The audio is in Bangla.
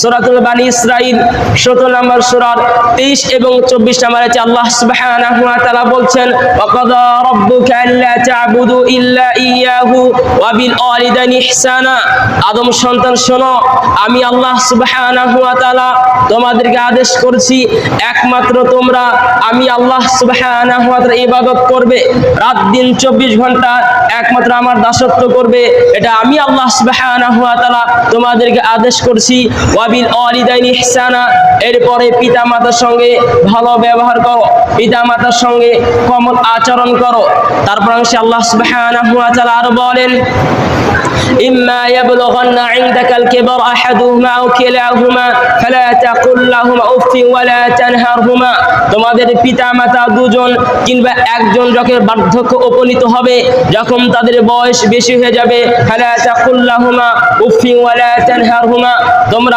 সূরাতুল বানি ইসরাইল 17 নম্বর সূরার 23 এবং চব্বিশ নম্বর আছে আল্লাহ সুবহানাহু বলছেন আদম সন্তান, শোনো, আমি আল্লাহ সুবহানাহু ওয়া তাআলা তোমাদেরকে আদেশ করছি, একমাত্র তোমরা, আমি আল্লাহ সুবহানাহু ওয়া তাআলা ইবাদত করবে। রাত দিন 24 ঘণ্টা একমাত্র আমার দাসত্ব করবে। এটা আমি আল্লাহ সুবহানাহু ওয়া তাআলা তোমাদেরকে আদেশ করছি। ওয়াবিল ওয়ালিদাইনি ইহসানা, এরপরে পিতা মাতার সঙ্গে ভালো ব্যবহার করো পিতা মাতার সঙ্গে কমল আচরণ করো। তারপর আল্লাহ সুবহানাহু ওয়া তাআলা আরও বলেন إما يبلغن عندك الكبر أحدهما أو كلاهما فلا تقل لهما أف ولا تنهرهما তোমাদের পিতা মাতা দুজন কিংবা একজন যখন বার্ধক্য উপনীত হবে যখন তাদের বয়স বেশি হয়ে যাবে ফালা তাকুল লাহুমা উফি ওয়ালা তানহারহুমা তোমরা